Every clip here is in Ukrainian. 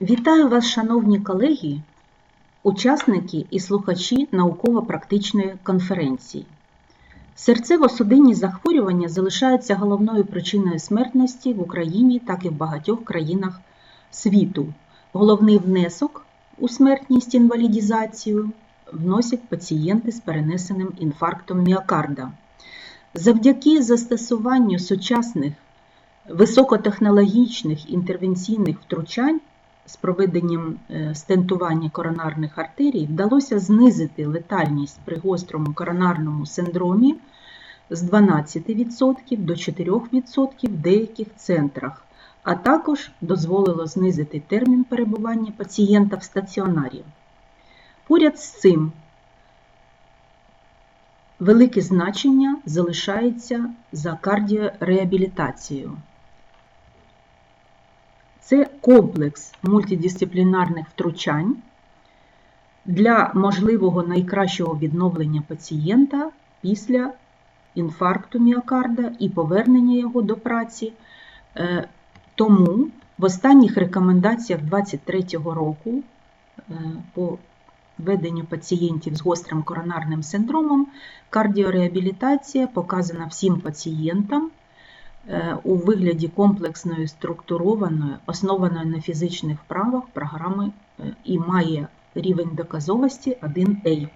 Вітаю вас, шановні колеги, учасники і слухачі науково-практичної конференції. Серцево-судинні захворювання залишаються головною причиною смертності в Україні, так і в багатьох країнах світу. Головний внесок у смертність інвалідізацію вносять пацієнти з перенесеним інфарктом міокарда. Завдяки застосуванню сучасних високотехнологічних інтервенційних втручань з проведенням е, стентування коронарних артерій вдалося знизити летальність при гострому коронарному синдромі з 12% до 4% в деяких центрах, а також дозволило знизити термін перебування пацієнта в стаціонарі. Поряд з цим велике значення залишається за кардіореабілітацією. Це комплекс мультидисциплінарних втручань для можливого найкращого відновлення пацієнта після інфаркту міокарда і повернення його до праці. Е, Тому в останніх рекомендаціях 2023 року е, по веденню пацієнтів з гострим коронарним синдромом кардіореабілітація показана всім пацієнтам у вигляді комплексної структурованої, основаної на фізичних вправах програми е, і має рівень доказовості 1А.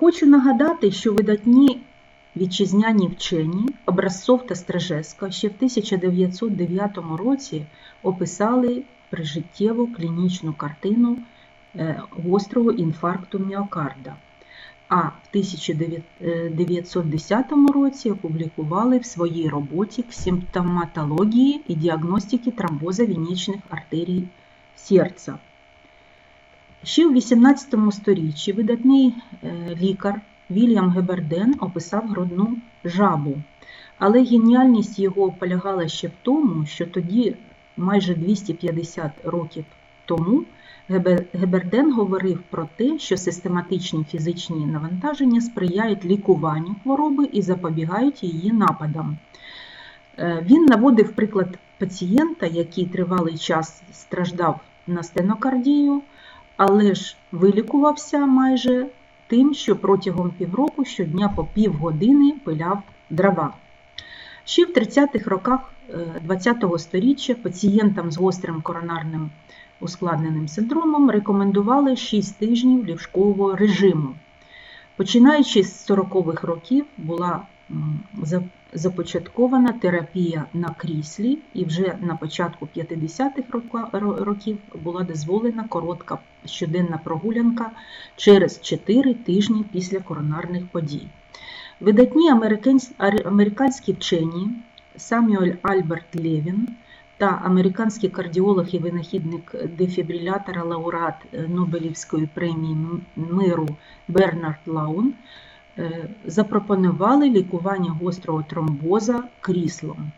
Хочу нагадати, що видатні вітчизняні вчені Образцов та Стражеска ще в 1909 році описали прижиттєву клінічну картину е, гострого інфаркту міокарда. А в 1910 році опублікували в своїй роботі симптоматології і діагностики тромбоза вінічних артерій серця. Ще в 18 сторіччі видатний е, лікар Вільям Геберден описав грудну жабу, але геніальність його полягала ще в тому, що тоді, майже 250 років тому, Геберден говорив про те, що систематичні фізичні навантаження сприяють лікуванню хвороби і запобігають її нападам. Е, він наводив приклад пацієнта, який тривалий час страждав на стенокардію, але ж вилікувався майже тим, що протягом півроку щодня по півгодини пиляв дрова. Ще в 30-х роках ХХ століття пацієнтам з гострим коронарним ускладненим синдромом рекомендували 6 тижнів ліжкового режиму. Починаючи з 40-х років була започаткована терапія на кріслі, і вже на початку 50-х років була дозволена коротка щоденна прогулянка через 4 тижні після коронарних подій. Видатні американські вчені Самюель Альберт Левін та американський кардіолог і винахідник дефібрилятора лауреат Нобелівської премії миру Бернард Лаун Е, запропонували лікування гострого тромбоза кріслом.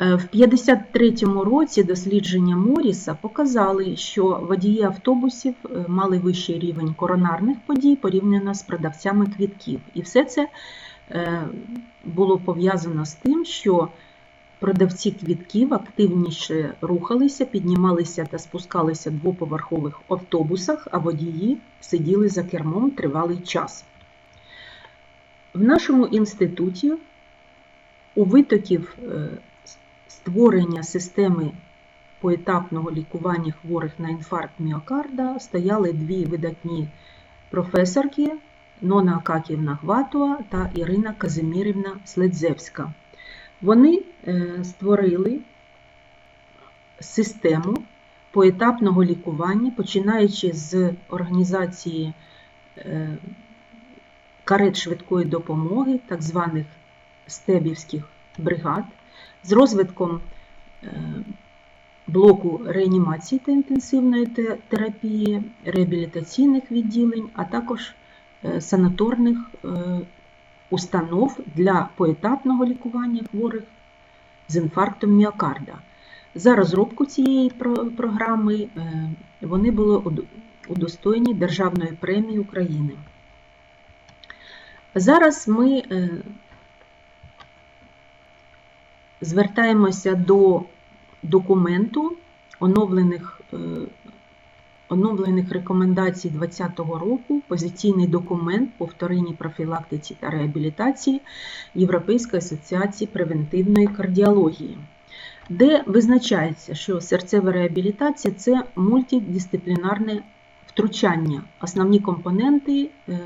Е, в 53-му році дослідження Моріса показали, що водії автобусів е, мали вищий рівень коронарних подій порівняно з продавцями квітків. І все це було пов'язано з тим, що Продавці квітків активніше рухалися, піднімалися та спускалися в двоповерхових автобусах, а водії сиділи за кермом тривалий час. В нашому інституті у витоків е, створення системи поетапного лікування хворих на інфаркт міокарда стояли дві видатні професорки Нона Акаківна Гватуа та Ірина Казимірівна Следзевська. Вони е, створили систему поетапного лікування, починаючи з організації е, карет швидкої допомоги, так званих стебівських бригад, з розвитком е, блоку реанімації та інтенсивної терапії, реабілітаційних відділень, а також санаторних установ для поетапного лікування хворих з інфарктом міокарда. За розробку цієї програми е, вони були удостоєні Державної премії України. Зараз ми е, звертаємося до документу оновлених, е, оновлених рекомендацій 2020 року позиційний документ по вторинній профілактиці та реабілітації Європейської асоціації превентивної кардіології, де визначається, що серцева реабілітація це мультидисциплінарне втручання. Основні компоненти е,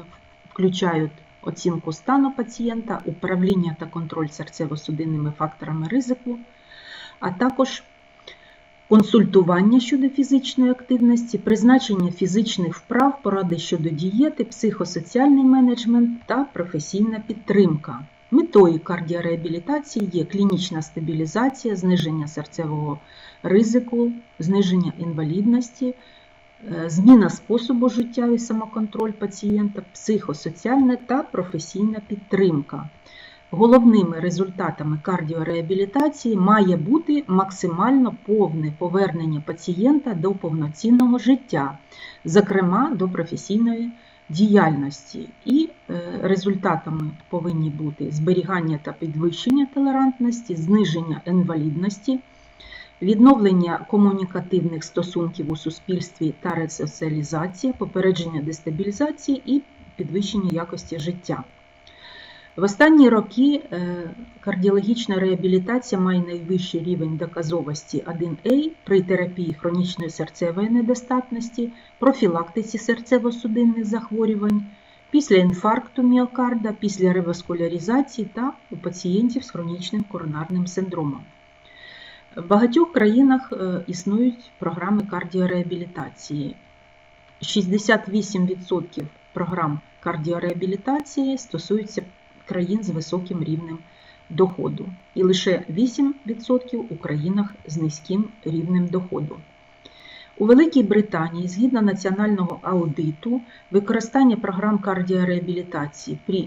включають оцінку стану пацієнта, управління та контроль серцево-судинними факторами ризику, а також консультування щодо фізичної активності, призначення фізичних вправ, поради щодо дієти, психосоціальний менеджмент та професійна підтримка. Метою кардіореабілітації є клінічна стабілізація, зниження серцевого ризику, зниження інвалідності, е, зміна способу життя і самоконтроль пацієнта, психосоціальна та професійна підтримка. Головними результатами кардіореабілітації має бути максимально повне повернення пацієнта до повноцінного життя, зокрема до професійної діяльності. І е, результатами повинні бути зберігання та підвищення толерантності, зниження інвалідності, відновлення комунікативних стосунків у суспільстві та ресоціалізація, попередження дестабілізації і підвищення якості життя. В останні роки е, кардіологічна реабілітація має найвищий рівень доказовості 1А при терапії хронічної серцевої недостатності, профілактиці серцево-судинних захворювань, після інфаркту міокарда, після реваскуляризації та у пацієнтів з хронічним коронарним синдромом. В багатьох країнах е, існують програми кардіореабілітації. 68% програм кардіореабілітації стосуються країн з високим рівнем доходу, і лише 8% у країнах з низьким рівнем доходу. У Великій Британії, згідно національного аудиту, використання програм кардіореабілітації при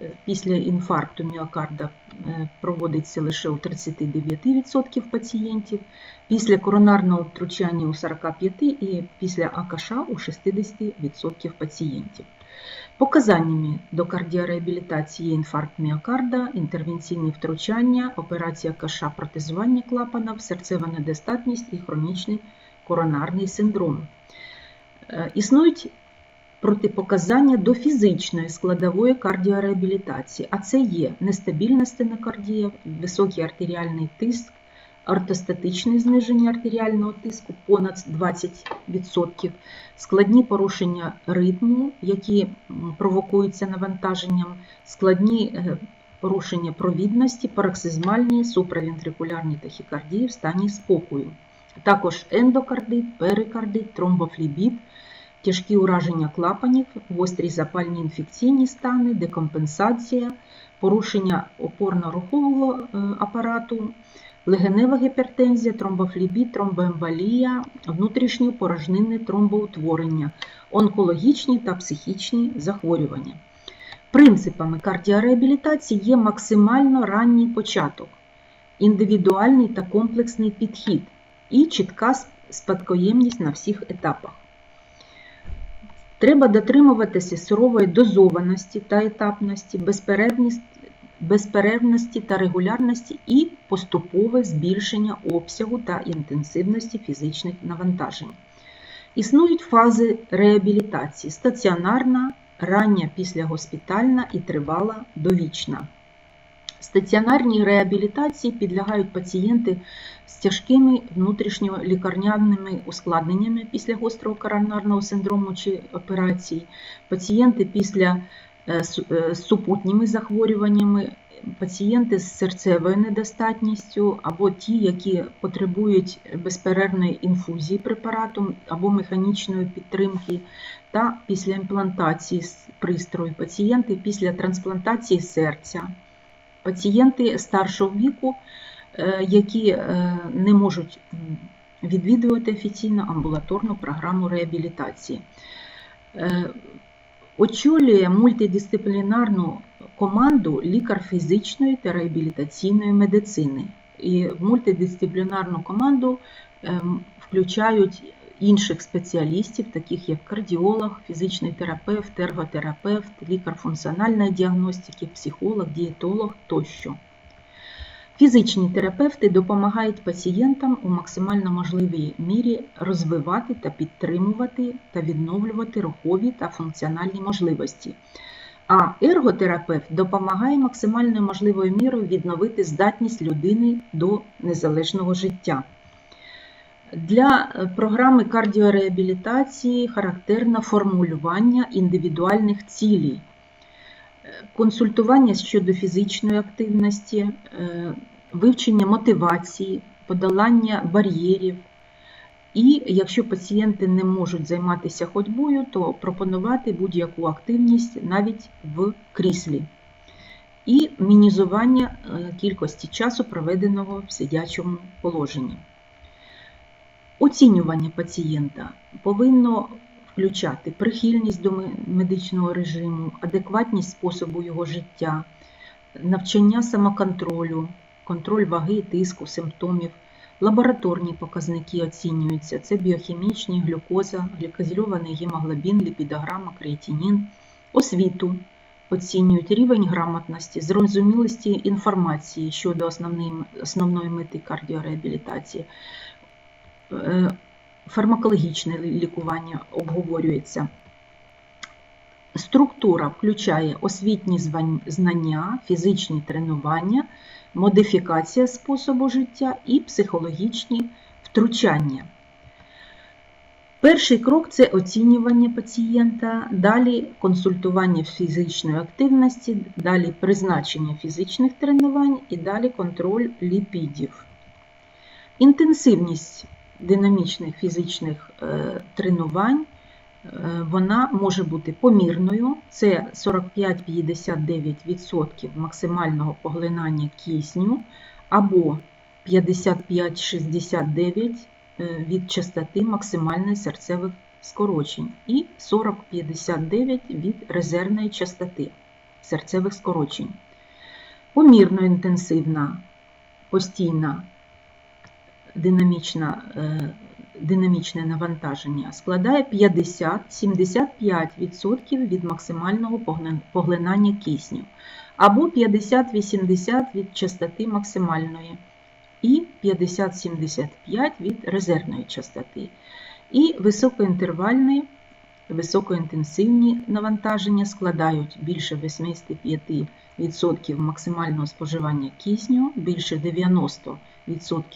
е, після інфаркту міокарда е, проводиться лише у 39% пацієнтів, після коронарного втручання у 45% і після АКШ у 60% пацієнтів. Показаннями до кардіореабілітації є інфаркт міокарда, інтервенційні втручання, операція каша протезування клапана, серцева недостатність і хронічний коронарний синдром. Е, існують протипоказання до фізичної складової кардіореабілітації, а це є нестабільна стенокардія, високий артеріальний тиск, ортостатичне зниження артеріального тиску понад 20%, складні порушення ритму, які провокуються навантаженням, складні е, порушення провідності, пароксизмальні, суправентрикулярні тахікардії в стані спокою. Також ендокардит, перикардит, тромбофлібіт, тяжкі ураження клапанів, гострі запальні інфекційні стани, декомпенсація, порушення опорно-рухового е, апарату, легенева гіпертензія, тромбофлібіт, тромбоемболія, внутрішнє порожнинне тромбоутворення, онкологічні та психічні захворювання. Принципами кардіореабілітації є максимально ранній початок, індивідуальний та комплексний підхід і чітка спадкоємність на всіх етапах. Треба дотримуватися сурової дозованості та етапності, безперервність безперервності та регулярності і поступове збільшення обсягу та інтенсивності фізичних навантажень. Існують фази реабілітації стаціонарна, рання післягоспітальна і тривала довічна. Стаціонарній реабілітації підлягають пацієнти з тяжкими внутрішньолікарняними ускладненнями після гострого коронарного синдрому чи операцій, пацієнти після з супутніми захворюваннями, пацієнти з серцевою недостатністю, або ті, які потребують безперервної інфузії препарату або механічної підтримки, та після імплантації пристрою, пацієнти після трансплантації серця, пацієнти старшого віку, е, які не можуть відвідувати офіційно амбулаторну програму реабілітації очолює мультидисциплінарну команду лікар фізичної та реабілітаційної медицини. І в мультидисциплінарну команду ем, включають інших спеціалістів, таких як кардіолог, фізичний терапевт, ерготерапевт, лікар функціональної діагностики, психолог, дієтолог тощо. Фізичні терапевти допомагають пацієнтам у максимально можливій мірі розвивати та підтримувати та відновлювати рухові та функціональні можливості. А ерготерапевт допомагає максимально можливою мірою відновити здатність людини до незалежного життя. Для е, програми кардіореабілітації характерне формулювання індивідуальних цілей, консультування щодо фізичної активності, е, вивчення мотивації, подолання бар'єрів. І якщо пацієнти не можуть займатися ходьбою, то пропонувати будь-яку активність навіть в кріслі. І мінізування кількості часу, проведеного в сидячому положенні. Оцінювання пацієнта повинно включати прихильність до медичного режиму, адекватність способу його життя, навчання самоконтролю, контроль ваги, тиску, симптомів, лабораторні показники оцінюються. Це біохімічні, глюкоза, глікозільований гемоглобін, ліпідограма, креатинін, освіту. Оцінюють рівень грамотності, зрозумілості інформації щодо основної, мети кардіореабілітації, Е, фармакологічне лікування обговорюється. Структура включає освітні знання, фізичні тренування, модифікація способу життя і психологічні втручання. Перший крок це оцінювання пацієнта, далі консультування фізичної активності, далі призначення фізичних тренувань і далі контроль ліпідів. Інтенсивність динамічних фізичних е, тренувань е, вона може бути помірною, це 45-59% максимального поглинання кисню або 55-69% е, від частоти максимальної серцевих скорочень і 40-59 від резервної частоти серцевих скорочень. Помірно інтенсивна постійна динамічна, е, динамічне навантаження складає 50-75% від максимального поглинання кисню, або 50-80% від частоти максимальної, і 50-75% від резервної частоти. І високоінтервальні, високоінтенсивні навантаження складають більше 85% максимального споживання кисню, більше 90% Відсотків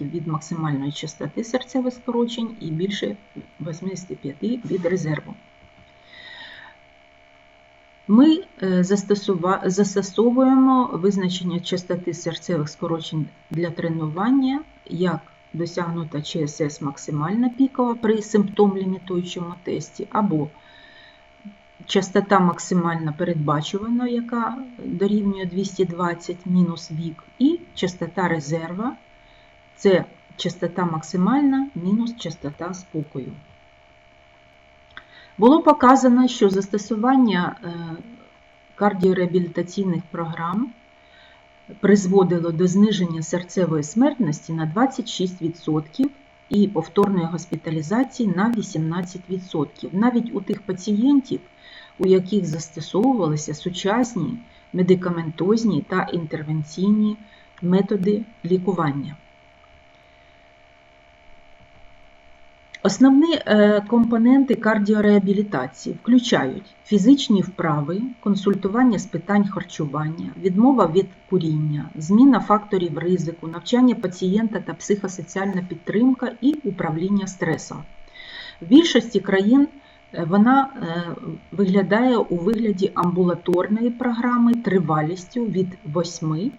від максимальної частоти серцевих скорочень і більше 85 від резерву. Ми е, застосовуємо визначення частоти серцевих скорочень для тренування, як досягнута ЧСС максимальна пікова при симптом-лімітуючому тесті, або частота максимальна передбачувана, яка дорівнює 220 мінус вік, і частота резерва це частота максимальна мінус частота спокою. Було показано, що застосування е, кардіореабілітаційних програм призводило до зниження серцевої смертності на 26% і повторної госпіталізації на 18%. Навіть у тих пацієнтів, у яких застосовувалися сучасні медикаментозні та інтервенційні методи лікування. Основні е, компоненти кардіореабілітації включають фізичні вправи, консультування з питань харчування, відмова від куріння, зміна факторів ризику, навчання пацієнта та психосоціальна підтримка і управління стресом. В більшості країн е, вона е, виглядає у вигляді амбулаторної програми тривалістю від 8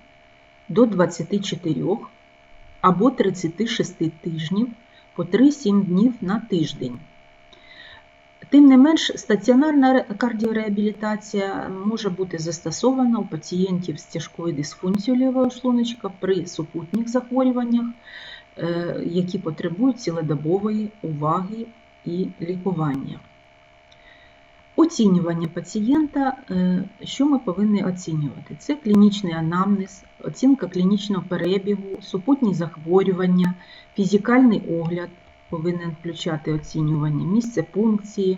до 24 або 36 тижнів по 3-7 днів на тиждень. Тим не менш, стаціонарна кардіореабілітація може бути застосована у пацієнтів з тяжкою дисфункцією лівого шлуночка при супутніх захворюваннях, е, які потребують цілодобової уваги і лікування. Оцінювання пацієнта, е, що ми повинні оцінювати? Це клінічний анамнез, оцінка клінічного перебігу, супутні захворювання, фізикальний огляд повинен включати оцінювання, місце пункції,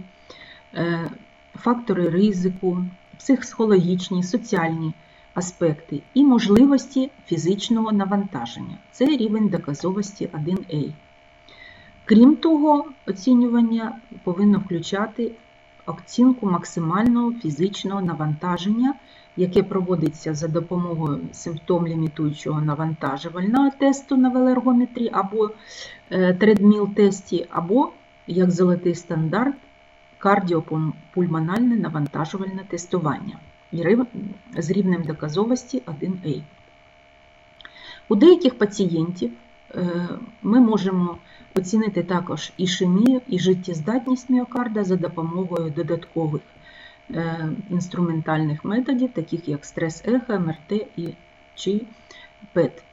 е, фактори ризику, психологічні, соціальні аспекти і можливості фізичного навантаження. Це рівень доказовості 1А. Крім того, оцінювання повинно включати оцінку максимального фізичного навантаження, яке проводиться за допомогою симптом-лімітуючого навантажувального тесту на велергометрі або тредміл-тесті, або, як золотий стандарт, кардіопульмональне навантажувальне тестування з рівнем доказовості 1А. У деяких пацієнтів ми можемо оцінити також ішемію і життєздатність міокарда за допомогою додаткових інструментальних методів, таких як стрес-ехо, МРТ і, чи ПЕТ.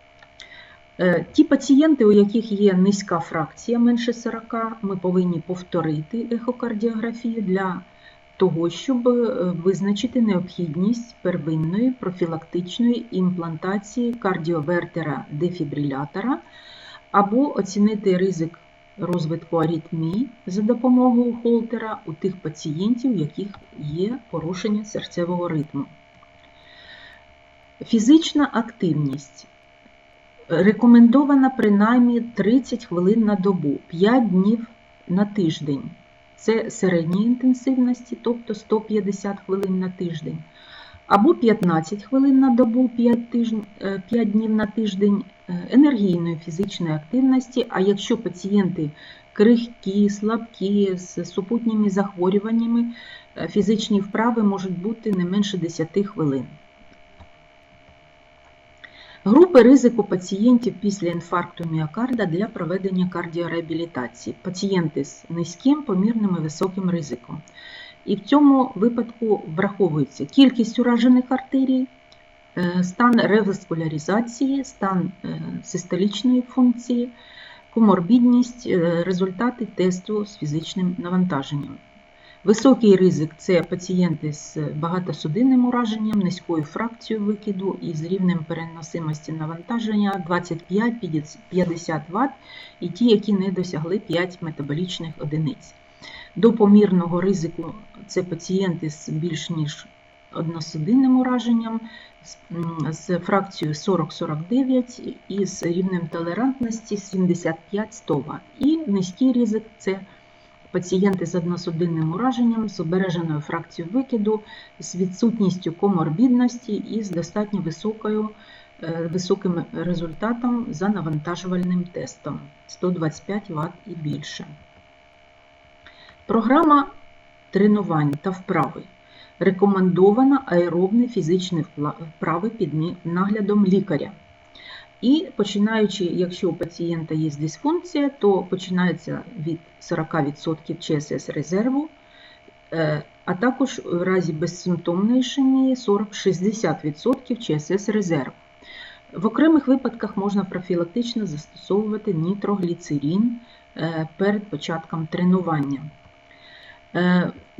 Ті пацієнти, у яких є низька фракція менше 40, ми повинні повторити ехокардіографію для того, щоб визначити необхідність первинної профілактичної імплантації кардіовертера-дефібрилятора або оцінити ризик розвитку аритмії за допомогою холтера у тих пацієнтів, у яких є порушення серцевого ритму. Фізична активність рекомендована принаймні 30 хвилин на добу, 5 днів на тиждень. Це середньої інтенсивності, тобто 150 хвилин на тиждень, або 15 хвилин на добу, 5, тиждень, 5 днів на тиждень енергійної фізичної активності. А якщо пацієнти крихкі, слабкі, з супутніми захворюваннями, фізичні вправи можуть бути не менше 10 хвилин. Групи ризику пацієнтів після інфаркту міокарда для проведення кардіореабілітації. Пацієнти з низьким, помірним і високим ризиком. І в цьому випадку враховується кількість уражених артерій, стан реваскуляризації, стан систолічної функції, коморбідність, результати тесту з фізичним навантаженням. Високий ризик це пацієнти з багатосудинним ураженням, низькою фракцією викиду і з рівнем переносимості навантаження 25-50 Вт, і ті, які не досягли 5 метаболічних одиниць. До помірного ризику це пацієнти з більш ніж односудинним ураженням, з фракцією 40-49 і з рівнем толерантності 75-100 Вт. І низький ризик це пацієнти з односудинним ураженням, з обереженою фракцією викиду, з відсутністю коморбідності і з достатньо високою, високим результатом за навантажувальним тестом 125 Вт і більше. Програма тренувань та вправи. Рекомендовано аеробні фізичні вправи під наглядом лікаря. І починаючи, якщо у пацієнта є дисфункція, то починається від 40% ЧСС резерву, а також в разі безсимптомної ішемії 40-60% ЧСС резерву. В окремих випадках можна профілактично застосовувати нітрогліцерин перед початком тренування.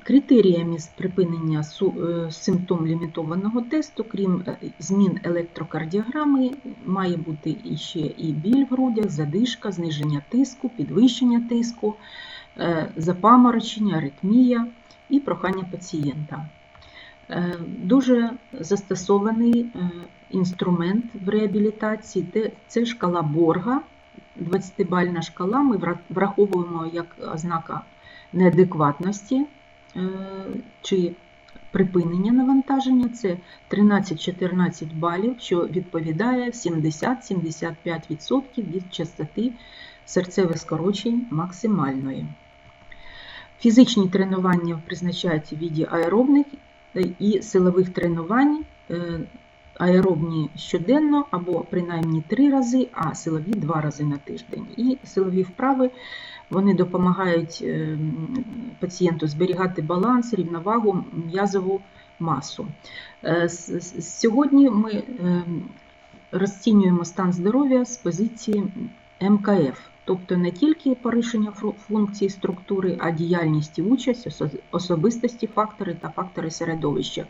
Критеріями припинення симптом лімітованого тесту, крім змін електрокардіограми, має бути ще і біль в грудях, задишка, зниження тиску, підвищення тиску, запаморочення, аритмія і прохання пацієнта. Дуже застосований інструмент в реабілітації це шкала Борга, 20-бальна шкала. Ми враховуємо як ознака неадекватності чи припинення навантаження це 13-14 балів, що відповідає 70-75% від частоти серцевих скорочень максимальної. Фізичні тренування призначаються в віді аеробних і силових тренувань, аеробні щоденно або принаймні 3 рази, а силові 2 рази на тиждень. І силові вправи вони допомагають пацієнту зберігати баланс, рівновагу, м'язову масу. Сьогодні ми розцінюємо стан здоров'я з позиції МКФ, тобто не тільки порушення функції структури, а діяльність і участь, особистості фактори та фактори середовища.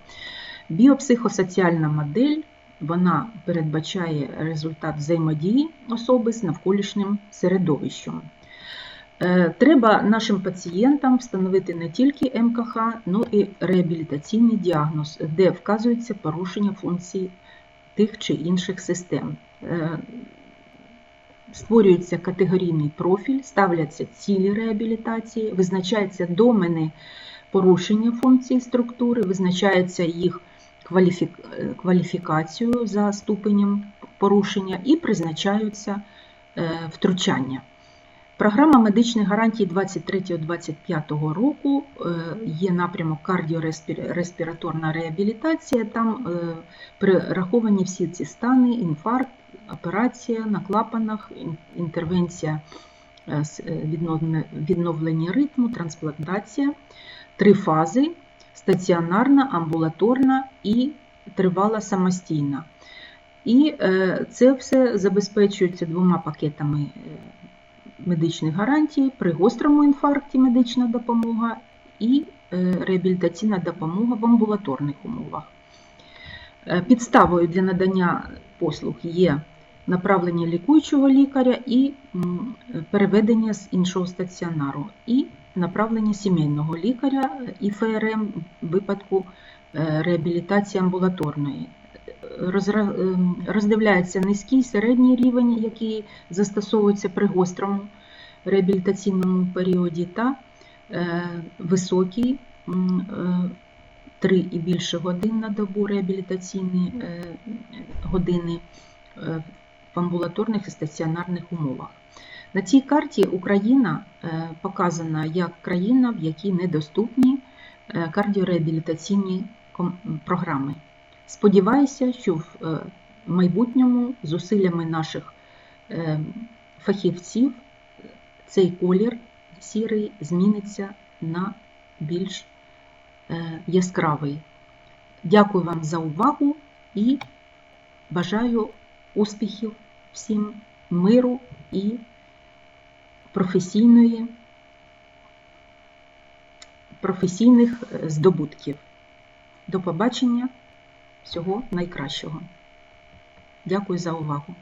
Біопсихосоціальна модель вона передбачає результат взаємодії особи з навколишнім середовищем. Треба нашим пацієнтам встановити не тільки МКХ, але і реабілітаційний діагноз, де вказується порушення функції тих чи інших систем. Е, Створюється категорійний профіль, ставляться цілі реабілітації, визначаються домени порушення функцій структури, визначається їх кваліфік- е, кваліфікацію за ступенем порушення і призначаються е, втручання. Програма медичних гарантій 23-25 року е, є напрямок кардіореспіраторна реабілітація. Там е, перераховані всі ці стани, інфаркт, операція на клапанах, інтервенція е, відновлення- ритму, трансплантація, три фази: стаціонарна, амбулаторна і тривала самостійна. І це все забезпечується двома пакетами медичних гарантій при гострому інфаркті медична допомога і е, реабілітаційна допомога в амбулаторних умовах. Е, Підставою для надання послуг є направлення лікуючого лікаря і переведення з іншого стаціонару, і направлення сімейного лікаря е, і ФРМ в випадку реабілітації амбулаторної. Ем, Роздивляється низький середній рівень, який застосовується при гострому реабілітаційному періоді, та е, високий е, 3 і більше годин на добу реабілітаційні е, години е, в амбулаторних і стаціонарних умовах. На цій карті Україна е, показана як країна, в якій недоступні е, кардіореабілітаційні програми. Сподіваюся, що в е, майбутньому зусиллями наших е, фахівців цей колір сірий зміниться на більш е, яскравий. Дякую вам за увагу і бажаю успіхів всім, миру і професійної, професійних здобутків. До побачення, всього найкращого. Дякую за увагу.